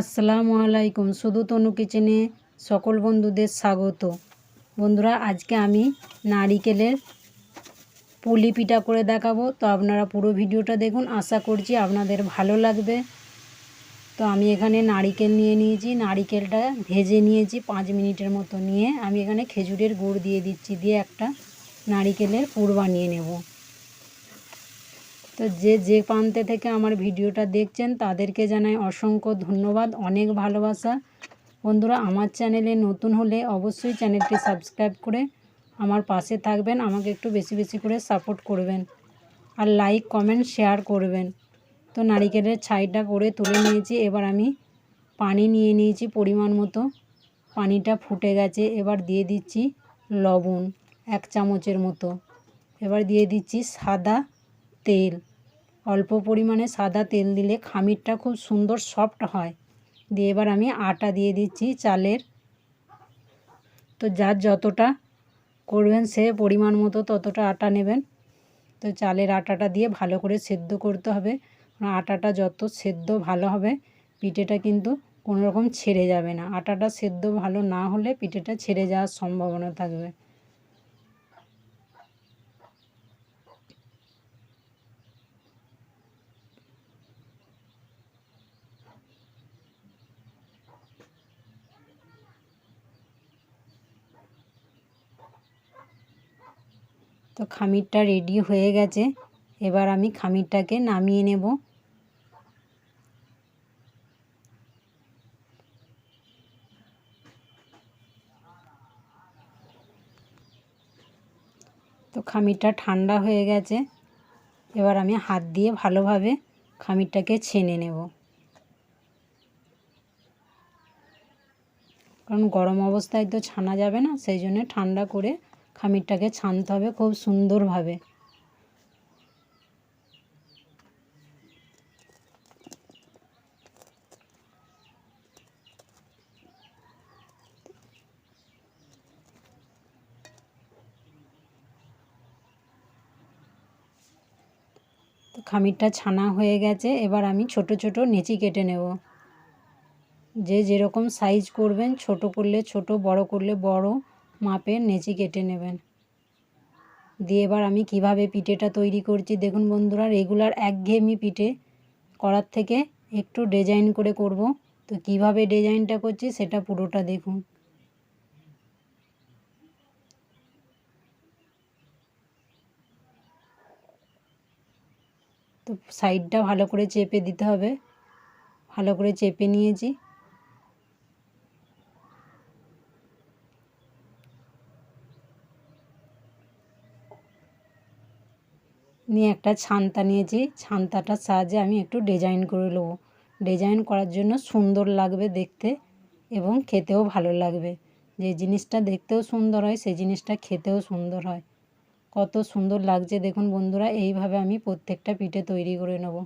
আসসালামু আলাইকুম শুধু তনু কিচেনে সকল বন্ধুদের স্বাগত। বন্ধুরা, আজকে আমি নারিকেলের পুলি পিঠা করে দেখাবো। তো আপনারা পুরো ভিডিওটা দেখুন, আশা করছি আপনাদের ভালো লাগবে। তো আমি এখানে নারিকেল নিয়ে নিয়েছি, নারিকেলটা ভেজে নিয়েছি পাঁচ মিনিটের মতো নিয়ে। আমি এখানে খেজুরের গুড় দিয়ে দিচ্ছি, দিয়ে একটা নারিকেলের পুর বানিয়ে নেব। তো যে যে প্রান্তে থেকে আমার ভিডিওটা দেখছেন, তাদেরকে জানাই অসংখ্য ধন্যবাদ, অনেক ভালোবাসা। বন্ধুরা, আমার চ্যানেলে নতুন হলে অবশ্যই চ্যানেলটি সাবস্ক্রাইব করে আমার পাশে থাকবেন, আমাকে একটু বেশি বেশি করে সাপোর্ট করবেন আর লাইক, কমেন্ট, শেয়ার করবেন। তো নারিকেলের ছাইটা করে তুলে নিয়েছি, এবার আমি পানি নিয়ে নিয়েছি পরিমাণ মতো। পানিটা ফুটে গেছে, এবার দিয়ে দিচ্ছি লবণ এক চামচের মতো। এবার দিয়ে দিচ্ছি সাদা তেল। অল্প পরিমাণে সাদা তেল দিলে খামিরটা খুব সুন্দর সফট হয়। দিয়ে এবার আমি আটা দিয়ে দিচ্ছি চালের। তো যার যতটা করবেন সে পরিমাণ মতো ততটা আটা নেবেন। তো চালের আটাটা দিয়ে ভালো করে সেদ্ধ করতে হবে। আটাটা যত সেদ্ধ ভালো হবে, পিঠেটা কিন্তু কোনো রকম ছেড়ে যাবে না। আটাটা সেদ্ধ ভালো না হলে পিঠেটা ছেড়ে যাওয়ার সম্ভাবনা থাকবে। তো খামিরটা রেডি হয়ে গেছে। এবার আমি খামিরটাকে নামিয়ে নেব। তো খামিরটা ঠান্ডা হয়ে গেছে। এবার আমি হাত দিয়ে ভালোভাবে খামিরটাকে ছেনে নেব। কারণ গরম অবস্থায় তো ছানা যাবে না, সেই জন্য ঠান্ডা করে খামিরটাকে ছানতে হবে খুব সুন্দরভাবে। খামিরটা ছানা হয়ে গেছে, এবার আমি ছোট ছোট নেচি কেটে নেব। যে যেরকম সাইজ করবেন, ছোট করলে ছোট, বড় করলে বড় মাপের নেচি কেটে নেবেন। দিয়ে এবার আমি কীভাবে পিঠেটা তৈরি করছি দেখুন বন্ধুরা রেগুলার একঘেয়েমি পিঠে করার থেকে একটু ডিজাইন করে করব। তো কীভাবে ডিজাইনটা করছি সেটা পুরোটা দেখুন। তো সাইডটা ভালো করে চেপে দিতে হবে। ভালো করে চেপে নিয়েছি। নিয়ে একটা ছান্তা নিয়েছি। ছান্তাটার সাহায্যে আমি একটু ডিজাইন করে নেব। ডিজাইন করার জন্য সুন্দর লাগবে দেখতে এবং খেতেও ভালো লাগবে। যে জিনিসটা দেখতেও সুন্দর হয়, সেই জিনিসটা খেতেও সুন্দর হয়। কত সুন্দর লাগছে দেখুন বন্ধুরা, এইভাবে আমি প্রত্যেকটা পিঠে তৈরি করে নেব।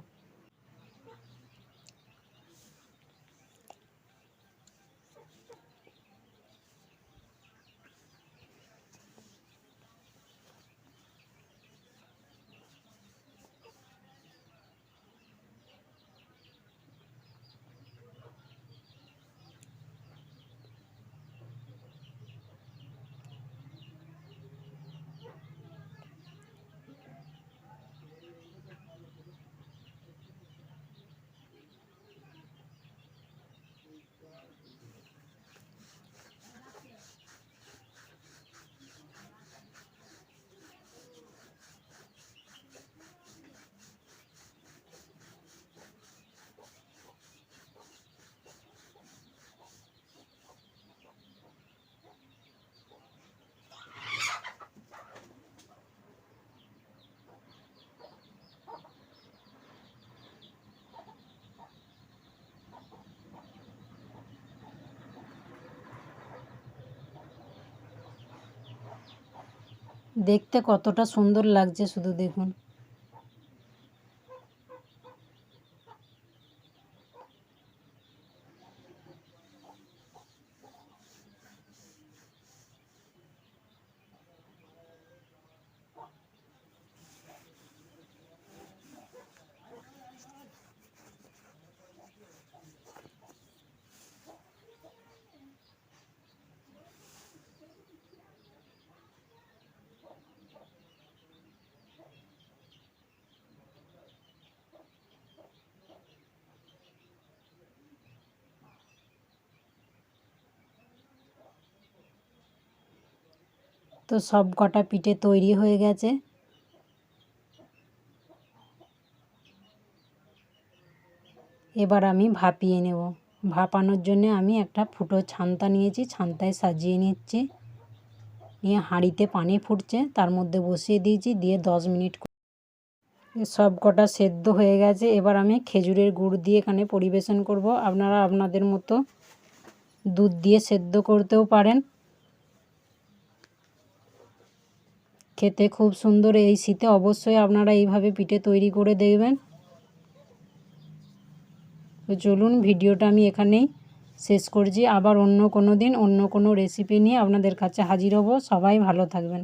দেখতে কতটা সুন্দর লাগছে শুধু দেখুন। তো সব কটা পিঠে তৈরি হয়ে গেছে। এবার আমি ভাপিয়ে নেব। ভাপানোর জন্য আমি একটা ফুটো ছান্তা নিয়েছি, ছান্তায় সাজিয়ে নিচ্ছি। নিয়ে হাঁড়িতে পানি ফুটছে, তার মধ্যে বসিয়ে দিয়েছি, দিয়ে দশ মিনিট সব কটা সেদ্ধ হয়ে গেছে। এবার আমি খেজুরের গুড় দিয়ে এখানে পরিবেশন করব। আপনারা আপনাদের মতো দুধ দিয়ে সেদ্ধ করতেও পারেন। খেতে খুব সুন্দর এই শীতে অবশ্যই আপনারা এইভাবে পিঠে তৈরি করে দেখবেন। তো চলুন ভিডিওটা আমি এখানেই শেষ করছি। আবার অন্য কোনো দিন অন্য কোনো রেসিপি নিয়ে আপনাদের কাছে হাজির হব। সবাই ভালো থাকবেন।